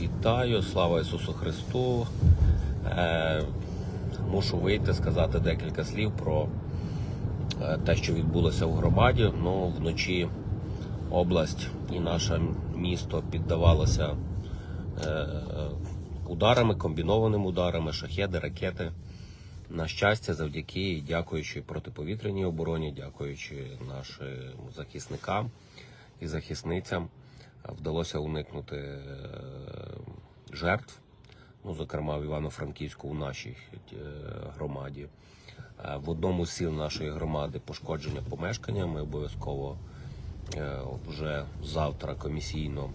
Вітаю, слава Ісусу Христу. Е, Мушу вийти, сказати декілька слів про е, те, що відбулося в громаді. Ну, вночі область і наше місто піддавалося е, ударами, комбінованими ударами, шахеди, ракети. На щастя, завдяки дякуючи протиповітряній обороні, дякуючи нашим захисникам і захисницям, вдалося уникнути е, жертв. Ну, зокрема, в Івано-Франківську у нашій е, громаді. Е, В одному з сіл нашої громади пошкодження помешкання. Ми обов'язково е, вже завтра комісійно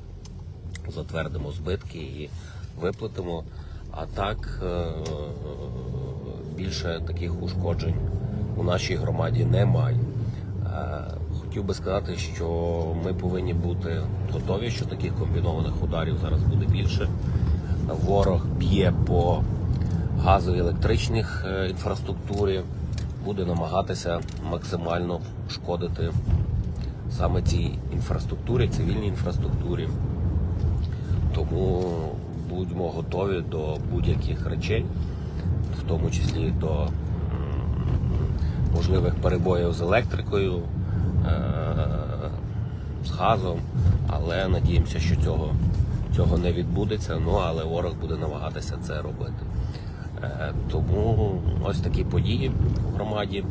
затвердимо збитки і виплатимо. А так е, більше таких ушкоджень у нашій громаді немає. Хотів би сказати, що ми повинні бути готові, що таких комбінованих ударів зараз буде більше. Ворог б'є по газовій електричних е, інфраструктурі, буде намагатися максимально шкодити саме цій інфраструктурі, цивільній інфраструктурі. Тому будьмо готові до будь-яких речей, в тому числі до можливих перебоїв з електрикою, з газом, але надіємося, що цього, цього не відбудеться. Ну але ворог буде намагатися це робити. Е, Тому ось такі події в громаді.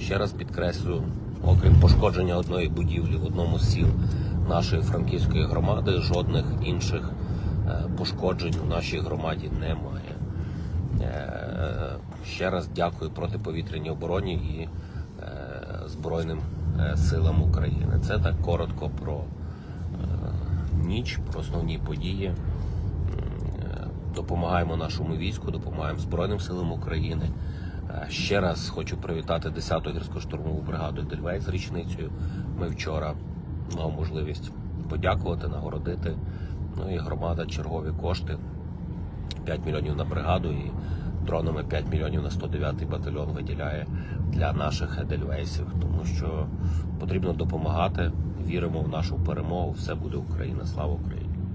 Ще раз підкреслю, окрім пошкодження одної будівлі в одному з сіл нашої франківської громади, жодних інших е, пошкоджень у нашій громаді немає. Е, Ще раз дякую протиповітряній обороні і е, Збройним е, силам України. Це так коротко про е, ніч, про основні події. Е, Допомагаємо нашому війську, допомагаємо Збройним силам України. Е, Ще раз хочу привітати 10-ту гірсько-штурмову бригаду Дельвей з річницею. Ми вчора мав можливість подякувати, нагородити. Ну і громада чергові кошти 5 мільйонів на бригаду і дронами 5 мільйонів на 109-й батальйон виділяє для наших едельвейсів, тому що потрібно допомагати. Віримо в нашу перемогу. Все буде Україна. Слава Україні!